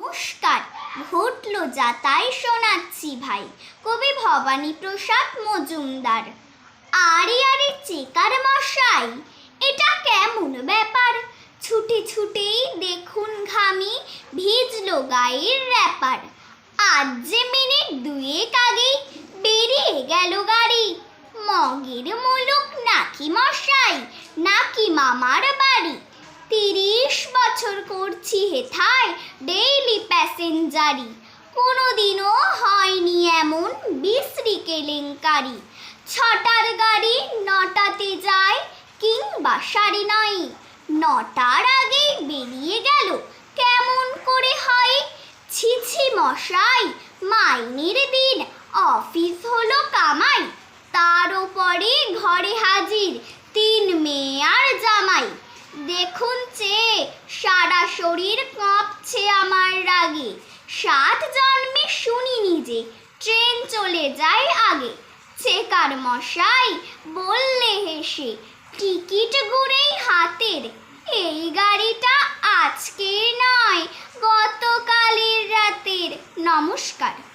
নমস্কার, ঘটল যা তাই শোনাচ্ছি ভাই। কবি ভবানী প্রসাদ মজুমদার। আরে আরে চেকার মশাই, এটা কেমন ব্যাপার? ছুটে ছুটেই দেখুন ঘামি ভিজলো গায়ের র্যাপার। আজ যে মিনিট দুয়েক আগেই বেরিয়ে গেল গাড়ি। মগের মুলুক নাকি মশাই, নাকি মামার বাড়ি? তিরিশ বছর করছি হেথায় ডেইলি প্যাসেঞ্জারি কোনোদিনও হয়নি এমন বিশ্রী কেলেঙ্কারি। ছটার গাড়ি নটাতে যায়, কিংবা সাড়ে নয়। নটার আগে বেরিয়ে গেল, কেমন করে হয়? ছিছি মশাই, মাইনের দিন অফিস হলো কামাই তার উপরে ঘরে হাজির তিন মেয়ে আর জামাই। দেখুন চেয়ে সারা শরীর কাঁপছে আমার রাগে। সাত জন্মে শুনিনি যে, ট্রেন চলে যায় আগে। চেকার মশাই বললে হেসে, টিকিট গুড়েই হাতের, এই গাড়িটা আজকের নয়, গতকালের রাতের। নমস্কার।